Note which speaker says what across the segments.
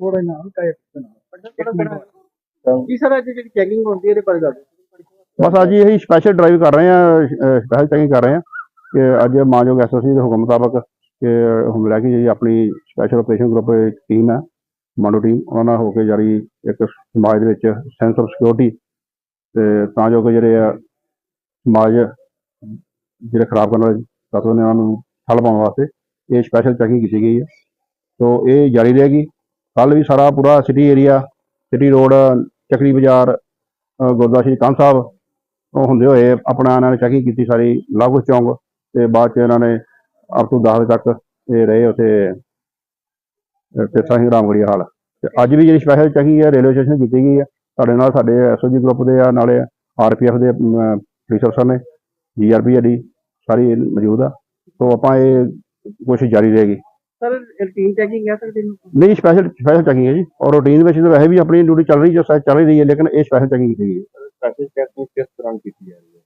Speaker 1: ਥੋੜਾ ਨਾਲ। ਕਾਇ ਕੀ ਸਰ ਅੱਜ ਜਿਹੜੀ ਚੈਕਿੰਗ ਹੁੰਦੀ ਹੈ ਇਹਦੇ ਬਾਰੇ ਦੱਸ
Speaker 2: ਬਸ ਅੱਜ ਇਹੀ ਸਪੈਸ਼ਲ ਡਰਾਈਵ ਕਰ ਰਹੇ ਆ ਸਪੈਸ਼ਲ ਚੈਕਿੰਗ ਕਰ ਰਹੇ ਆ ਕਿ ਅੱਜ ਮਾਨਯੋਗ ਐਸਐਸਸੀ ਦੇ ਹੁਕਮ ਮੁਤਾਬਕ ਕਿ ਹੁਣ ਲੈ ਕੇ ਜਿਹੜੀ ਆਪਣੀ ਸਪੈਸ਼ਲ ਆਪਰੇਸ਼ਨ ਗਰੁੱਪ ਟੀਮ ਹੈ ਕਮਾਂਡੋ ਟੀਮ ਉਹਨਾਂ ਨਾਲ ਹੋ ਕੇ ਜਾਰੀ ਇੱਕ ਸਮਾਜ ਦੇ ਵਿੱਚ ਸੈਂਸ ਆਫ ਸਿਕਿਉਰਿਟੀ ਤੇ ਤਾਂ ਜੋ ਕਿ ਜਿਹੜੇ ਆ ਸਮਾਜ ਜਿਹੜੇ ਖਰਾਬ ਕਰਨ ਵਾਲੇ ਤੱਤਵ ਨੇ ਉਹਨਾਂ ਨੂੰ ਠੱਲ ਪਾਉਣ ਵਾਸਤੇ ਇਹ ਸਪੈਸ਼ਲ ਚੈਕਿੰਗ ਕੀਤੀ ਗਈ ਹੈ। ਸੋ ਇਹ ਜਾਰੀ ਰਹੇਗੀ। ਕੱਲ ਵੀ ਸਾਰਾ ਪੂਰਾ city area city road Chakri Bazaar Gurdwara Shri ਕੰਨ ਸਾਹਿਬ, ਉਹ ਹੁੰਦੇ ਹੋਏ ਆਪਣਾ ਇਹਨਾਂ ਨੇ ਚੈਕਿੰਗ ਕੀਤੀ ਸਾਰੀ ਲਾਗੂ ਚੌਂਕ ਤੇ ਬਾਅਦ ਚ ਇਹਨਾਂ ਨੇ ਅਪ ਟੂ 10 ਵਜੇ ਤੱਕ ਇਹ ਰਹੇ ਉੱਥੇ ਤੇਸਾ ਸਿੰਘ ਰਾਮਗੜੀਆ ਹਾਲ। ਤੇ ਅੱਜ ਵੀ ਜਿਹੜੀ ਸਪੈਸ਼ਲ ਚੈਕਿੰਗ ਹੈ ਰੇਲਵੇ ਸਟੇਸ਼ਨ ਕੀਤੀ ਗਈ ਹੈ। ਸਾਡੇ ਨਾਲ ਸਾਡੇ ਐਸਓਜੀ ਗਰੁੱਪ ਦੇ ਆ, ਨਾਲੇ ਆਰਪੀਐਫ ਦੇ ਪੁਲਿਸ ਅਫਸਰ ਨੇ ਜੀਆਰਪੀ ਦੀ ਸਾਰੀ ਮੌਜੂਦ ਆ। ਸੋ ਆਪਾਂ ਇਹ ਕੋਸ਼ਿਸ਼ ਜਾਰੀ ਰਹੇਗੀ।
Speaker 1: ਸਰ ਰੂਟੀਨ ਚੈਕਿੰਗ ਹੈ ਸਰ ਦਿਨ
Speaker 2: ਨਹੀਂ ਸਪੈਸ਼ਲ ਸਪੈਸ਼ਲ ਚੈਕਿੰਗ ਹੈ ਜੀ। ਔਰ ਰੂਟੀਨ ਵਿੱਚ ਤਾਂ ਵੈਸੇ ਵੀ ਆਪਣੀ ਡਿਊਟੀ ਚੱਲ ਰਹੀ ਜੋ ਚੱਲ ਰਹੀ ਹੈ ਲੇਕਿਨ ਇਹ ਸਪੈਸ਼ਲ ਚੈਕਿੰਗ ਕੀਤੀ ਗਈ ਹੈ
Speaker 1: ਸਪੈਸ਼ਲ ਚੈਕਿੰਗ ਕਿਸ ਤਰ੍ਹਾਂ ਕੀਤੀ ਜਾ ਰਹੀ ਹੈ?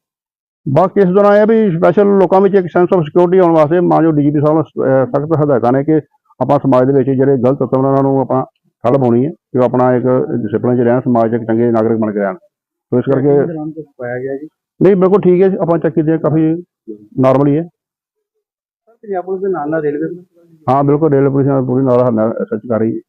Speaker 2: ਬਾਕੀ ਇਸ ਦੌਰਾਨ ਇਹ ਵੀ ਸਪੈਸ਼ਲ ਲੋਕਾਂ ਵਿੱਚ ਇੱਕ ਸੈਂਸ ਆਫ ਸਿਕਿਉਰਿਟੀ ਆਉਣ ਵਾਸਤੇ ਮਾਂ ਜੋ ਡੀਜੀਪੀ ਸਾਹਿਬ ਨੇ ਸਖਤ ਹਦਾਇਤਾਂ ਨੇ ਕਿ ਆਪਾਂ ਸਮਾਜ ਦੇ ਵਿੱਚ ਜਿਹੜੇ ਗਲਤ ਤੱਤਵ ਨੇ ਉਹਨਾਂ ਨੂੰ ਆਪਾਂ ਠੱਲ ਪਾਉਣੀ ਹੈ ਕਿ ਉਹ ਆਪਣਾ ਇੱਕ ਡਿਸਪਲਿਨ 'ਚ ਰਹਿਣ ਸਮਾਜ 'ਚ ਇੱਕ ਚੰਗੇ ਨਾਗਰਿਕ ਬਣ ਕੇ ਰਹਿਣ। ਸੋ ਇਸ ਕਰਕੇ
Speaker 1: ਪਾਇਆ ਗਿਆ ਜੀ?
Speaker 2: ਨਹੀਂ ਬਿਲਕੁਲ ਠੀਕ ਹੈ ਆਪਾਂ ਚੈੱਕ ਕੀਤੇ ਕਾਫੀ ਨਾਰਮਲ ਹੀ ਹੈ।
Speaker 1: ਸਰ ਪੰਜਾਬ ਪੁਲਿਸ ਦੇ ਨਾਲ ਨਾਲ ਰੇਲਵੇ
Speaker 2: ਹਾਂ ਬਿਲਕੁਲ ਰੇਲਵੇ ਪੁਲਿਸ ਨਾਲ ਪੂਰੀ ਨਾਲ ਸੱਚ ਕਰ ਰਹੀ। ਹੈ